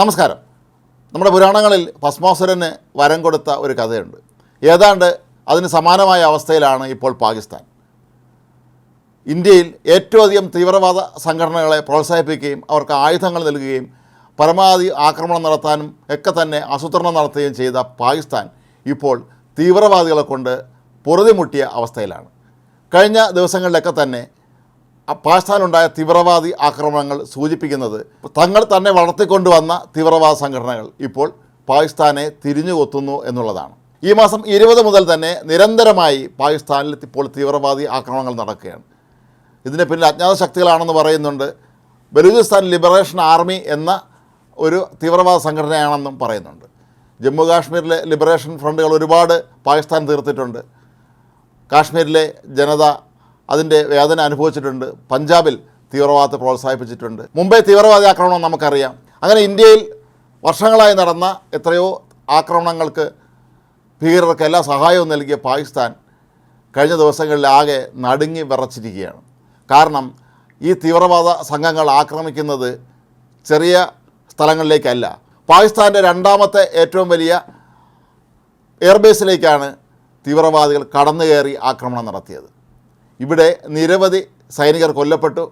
നമസ്കാരം. നമ്മുടെ പുരാണങ്ങളിൽ ഭസ്മാസുരന് വരം കൊടുത്ത ഒരു കഥയുണ്ട്. ഏതാണ്ട് അതിന് സമാനമായ അവസ്ഥയിലാണ് ഇപ്പോൾ പാകിസ്ഥാൻ. ഇന്ത്യയിൽ ഏറ്റവും അധികം തീവ്രവാദ സംഘടനകളെ പ്രോത്സാഹിപ്പിക്കുകയും അവർക്ക് ആയുധങ്ങൾ നൽകുകയും പരമാവധി ആക്രമണം നടത്താനും ഒക്കെ തന്നെ ആസൂത്രണം നടത്തുകയും ചെയ്ത പാകിസ്ഥാൻ ഇപ്പോൾ തീവ്രവാദികളെ കൊണ്ട് പൊറുതിമുട്ടിയ അവസ്ഥയിലാണ്. കഴിഞ്ഞ ദിവസങ്ങളിലൊക്കെ തന്നെ പാകിസ്ഥാനിലുണ്ടായ തീവ്രവാദി ആക്രമണങ്ങൾ സൂചിപ്പിക്കുന്നത് തങ്ങൾ തന്നെ വളർത്തിക്കൊണ്ടുവന്ന തീവ്രവാദ സംഘടനകൾ ഇപ്പോൾ പാകിസ്ഥാനെ തിരിഞ്ഞുകൊത്തുന്നു എന്നുള്ളതാണ്. ഈ മാസം ഇരുപത് മുതൽ തന്നെ നിരന്തരമായി പാകിസ്ഥാനിൽ ഇപ്പോൾ തീവ്രവാദി ആക്രമണങ്ങൾ നടക്കുകയാണ്. ഇതിന് പിന്നിൽ അജ്ഞാത ശക്തികളാണെന്ന് പറയുന്നുണ്ട്. ബലൂചിസ്ഥാൻ ലിബറേഷൻ ആർമി എന്ന ഒരു തീവ്രവാദ സംഘടനയാണെന്നും പറയുന്നുണ്ട്. ജമ്മു കാശ്മീരിലെ ലിബറേഷൻ ഫ്രണ്ടുകൾ ഒരുപാട് പാകിസ്ഥാൻ തീർത്തിട്ടുണ്ട്. കാശ്മീരിലെ ജനത അതിന്റെ വേദന അനുഭവിച്ചിട്ടുണ്ട്. പഞ്ചാബിൽ തീവ്രവാദത്തെ പ്രോത്സാഹിപ്പിച്ചിട്ടുണ്ട്. മുംബൈ തീവ്രവാദി ആക്രമണം നമുക്കറിയാം. അങ്ങനെ ഇന്ത്യയിൽ വർഷങ്ങളായി നടന്ന എത്രയോ ആക്രമണങ്ങൾക്ക് ഭീകരർക്ക് എല്ലാ സഹായവും നൽകിയ പാകിസ്ഥാൻ കഴിഞ്ഞ ദിവസങ്ങളിൽ ആകെ നടുങ്ങി വിറച്ചിരിക്കുകയാണ്. കാരണം ഈ തീവ്രവാദ സംഘങ്ങൾ ആക്രമിക്കുന്നത് ചെറിയ സ്ഥലങ്ങളിലേക്കല്ല. പാകിസ്ഥാന്റെ രണ്ടാമത്തെ ഏറ്റവും വലിയ എയർബേസിലേക്കാണ് തീവ്രവാദികൾ കടന്നു കയറി ആക്രമണം നടത്തിയത്. ഇവിടെ നിരവധി സൈനികർ കൊല്ലപ്പെട്ടു.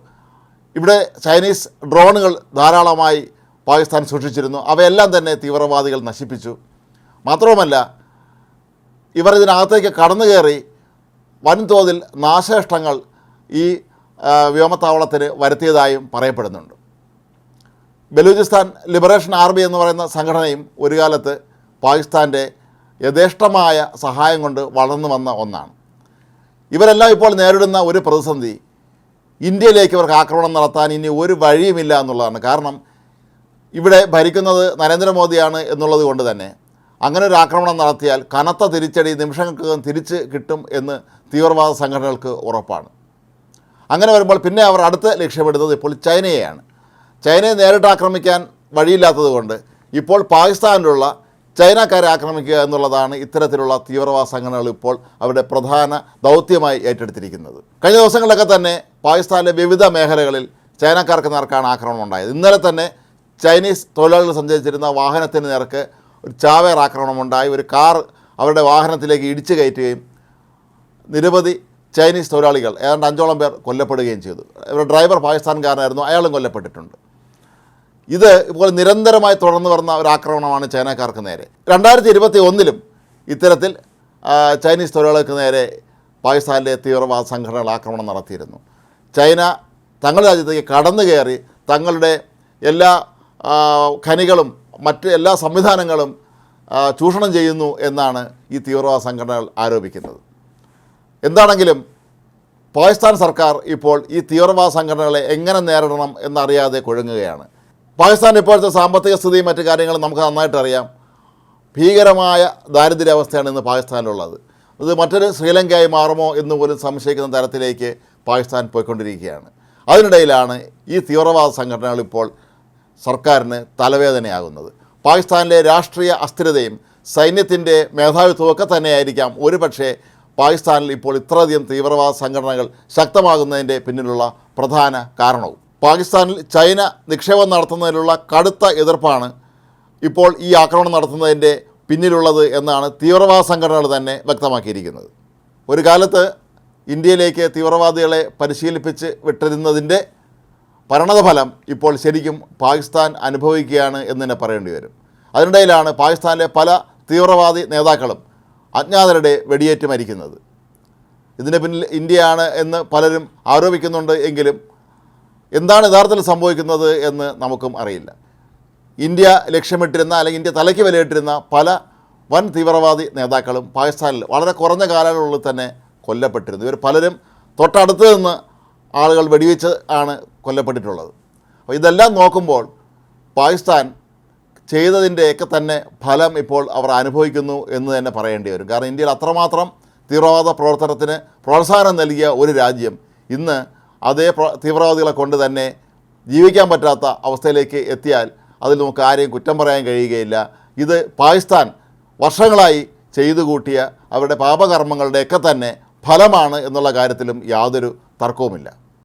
ഇവിടെ ചൈനീസ് ഡ്രോണുകൾ ധാരാളമായി പാകിസ്ഥാൻ സൂക്ഷിച്ചിരുന്നു. അവയെല്ലാം തന്നെ തീവ്രവാദികൾ നശിപ്പിച്ചു. മാത്രവുമല്ല ഇവർ ഇതിനകത്തേക്ക് കടന്നു കയറി വൻതോതിൽ നാശനഷ്ടങ്ങൾ ഈ വ്യോമത്താവളത്തിന് വരുത്തിയതായും പറയപ്പെടുന്നുണ്ട്. ബലൂചിസ്ഥാൻ ലിബറേഷൻ ആർമി എന്ന് പറയുന്ന സംഘടനയും ഒരു കാലത്ത് പാകിസ്ഥാന്റെ യഥേഷ്ടമായ സഹായം കൊണ്ട് വളർന്നു വന്ന ഒന്നാണ്. ഇവരെല്ലാം ഇപ്പോൾ നേരിടുന്ന ഒരു പ്രതിസന്ധി ഇന്ത്യയിലേക്ക് ഇവർക്ക് ആക്രമണം നടത്താൻ ഇനി ഒരു വഴിയുമില്ല എന്നുള്ളതാണ്. കാരണം ഇവിടെ ഭരിക്കുന്നത് നരേന്ദ്രമോദിയാണ് എന്നുള്ളത് കൊണ്ട് തന്നെ. അങ്ങനെ ഒരു ആക്രമണം നടത്തിയാൽ കനത്ത തിരിച്ചടി നിമിഷങ്ങൾക്കകം തിരിച്ച് കിട്ടും എന്ന് തീവ്രവാദ സംഘടനകൾക്ക് ഉറപ്പാണ്. അങ്ങനെ വരുമ്പോൾ പിന്നെ അവർ അടുത്ത് ലക്ഷ്യമിടുന്നത് ഇപ്പോൾ ചൈനയെയാണ്. ചൈനയെ നേരിട്ട് ആക്രമിക്കാൻ വഴിയില്ലാത്തത് കൊണ്ട് ഇപ്പോൾ പാകിസ്ഥാനിലുള്ള ചൈനക്കാരെ ആക്രമിക്കുക എന്നുള്ളതാണ് ഇത്തരത്തിലുള്ള തീവ്രവാദ സംഘടനകൾ ഇപ്പോൾ അവരുടെ പ്രധാന ദൗത്യമായി ഏറ്റെടുത്തിരിക്കുന്നത്. കഴിഞ്ഞ ദിവസങ്ങളിലൊക്കെ തന്നെ പാകിസ്ഥാനിലെ വിവിധ മേഖലകളിൽ ചൈനക്കാർക്ക് നേർക്കാണ് ആക്രമണം ഉണ്ടായത്. ഇന്നലെ തന്നെ ചൈനീസ് തൊഴിലാളികൾ സഞ്ചരിച്ചിരുന്ന വാഹനത്തിന് നേർക്ക് ഒരു ചാവേർ ആക്രമണമുണ്ടായി ഒരു കാർ അവരുടെ വാഹനത്തിലേക്ക് ഇടിച്ചു കയറ്റുകയും നിരവധി ചൈനീസ് തൊഴിലാളികൾ ഏതാണ്ട് അഞ്ചോളം പേർ കൊല്ലപ്പെടുകയും ചെയ്തു. ഇവരുടെ ഡ്രൈവർ പാകിസ്ഥാൻകാരനായിരുന്നു. അയാളും കൊല്ലപ്പെട്ടിട്ടുണ്ട്. ഇത് ഇപ്പോൾ നിരന്തരമായി തുടർന്നു വരുന്ന ഒരു ആക്രമണമാണ് ചൈനക്കാർക്ക് നേരെ. രണ്ടായിരത്തി ഇരുപത്തി ഒന്നിലും ഇത്തരത്തിൽ ചൈനീസ് തൊഴിലാളികൾക്ക് നേരെ പാകിസ്ഥാനിലെ തീവ്രവാദ സംഘടനകൾ ആക്രമണം നടത്തിയിരുന്നു. ചൈന തങ്ങളുടെ രാജ്യത്തേക്ക് കടന്നു കയറി തങ്ങളുടെ എല്ലാ ഖനികളും മറ്റ് എല്ലാ സംവിധാനങ്ങളും ചൂഷണം ചെയ്യുന്നു എന്നാണ് ഈ തീവ്രവാദ സംഘടനകൾ ആരോപിക്കുന്നത്. എന്താണെങ്കിലും പാകിസ്ഥാൻ സർക്കാർ ഇപ്പോൾ ഈ തീവ്രവാദ സംഘടനകളെ എങ്ങനെ നേരിടണം എന്നറിയാതെ കുഴങ്ങുകയാണ്. പാകിസ്ഥാൻ ഇപ്പോഴത്തെ സാമ്പത്തിക സ്ഥിതിയും മറ്റു കാര്യങ്ങളും നമുക്ക് നന്നായിട്ട് അറിയാം. ഭീകരമായ ദാരിദ്ര്യാവസ്ഥയാണ് ഇന്ന് പാകിസ്ഥാനിലുള്ളത്. അത് മറ്റൊരു ശ്രീലങ്കയായി മാറുമോ എന്ന് പോലും സംശയിക്കുന്ന തരത്തിലേക്ക് പാകിസ്ഥാൻ പോയിക്കൊണ്ടിരിക്കുകയാണ്. അതിനിടയിലാണ് ഈ തീവ്രവാദ സംഘടനകൾ ഇപ്പോൾ സർക്കാരിന് തലവേദനയാകുന്നത്. പാകിസ്ഥാനിലെ രാഷ്ട്രീയ അസ്ഥിരതയും സൈന്യത്തിന്റെ മേധാവിത്വമൊക്കെ തന്നെയായിരിക്കാം തന്നെയായിരിക്കാം ഒരുപക്ഷെ പാകിസ്ഥാനിൽ ഇപ്പോൾ ഇത്രയധികം തീവ്രവാദ സംഘടനകൾ ശക്തമാകുന്നതിന്റെ പിന്നിലുള്ള പ്രധാന കാരണവും. പാകിസ്ഥാനിൽ ചൈന നിക്ഷേപം നടത്തുന്നതിലുള്ള കടുത്ത എതിർപ്പാണ് ഇപ്പോൾ ഈ ആക്രമണം നടത്തുന്നതിന്റെ പിന്നിലുള്ളത് എന്നാണ് തീവ്രവാദ സംഘടനകൾ തന്നെ വ്യക്തമാക്കിയിരിക്കുന്നത്. ഒരു കാലത്ത് ഇന്ത്യയിലേക്ക് തീവ്രവാദികളെ പരിശീലിപ്പിച്ച് വിട്ടിരുന്നതിന്റെ പരിണതഫലം ഇപ്പോൾ ശരിക്കും പാകിസ്ഥാൻ അനുഭവിക്കുകയാണ് എന്ന് തന്നെ പറയേണ്ടി വരും. അതിനിടയിലാണ് പാകിസ്ഥാനിലെ പല തീവ്രവാദി നേതാക്കളും അജ്ഞാതരുടെ വെടിയേറ്റ് മരിക്കുന്നത്. ഇതിന് പിന്നിൽ ഇന്ത്യയാണ് എന്ന് പലരും ആരോപിക്കുന്നുണ്ട് എങ്കിലും എന്താണ് യഥാർത്ഥത്തിൽ സംഭവിക്കുന്നത് എന്ന് നമുക്കും അറിയില്ല. ഇന്ത്യ ലക്ഷ്യമിട്ടിരുന്ന അല്ലെങ്കിൽ ഇന്ത്യ തലയ്ക്ക് വിലയിട്ടിരുന്ന പല വൻ തീവ്രവാദി നേതാക്കളും പാകിസ്ഥാനിൽ വളരെ കുറഞ്ഞ കാലയളവിൽ തന്നെ കൊല്ലപ്പെട്ടിരുന്നു. ഇവർ പലരും തൊട്ടടുത്ത് നിന്ന് ആളുകൾ വെടിവെച്ച് ആണ് കൊല്ലപ്പെട്ടിട്ടുള്ളത്. അപ്പോൾ ഇതെല്ലാം നോക്കുമ്പോൾ പാകിസ്ഥാൻ ചെയ്തതിന്റെയൊക്കെ തന്നെ ഫലം ഇപ്പോൾ അവർ അനുഭവിക്കുന്നു എന്ന് തന്നെ പറയേണ്ടി വരും. കാരണം ഇന്ത്യയിൽ അത്രമാത്രം തീവ്രവാദ പ്രവർത്തനത്തിന് പ്രോത്സാഹനം നൽകിയ ഒരു രാജ്യം ഇന്ന് അതേ തീവ്രവാദികളെ കൊണ്ട് തന്നെ ജീവിക്കാൻ പറ്റാത്ത അവസ്ഥയിലേക്ക് എത്തിയാൽ അതിൽ നമുക്ക് ആരെയും കുറ്റം പറയാൻ കഴിയുകയില്ല. ഇത് പാകിസ്ഥാൻ വർഷങ്ങളായി ചെയ്തു കൂട്ടിയ അവരുടെ പാപകർമ്മങ്ങളുടെയൊക്കെ തന്നെ ഫലമാണ് എന്നുള്ള കാര്യത്തിലും യാതൊരു തർക്കവുമില്ല.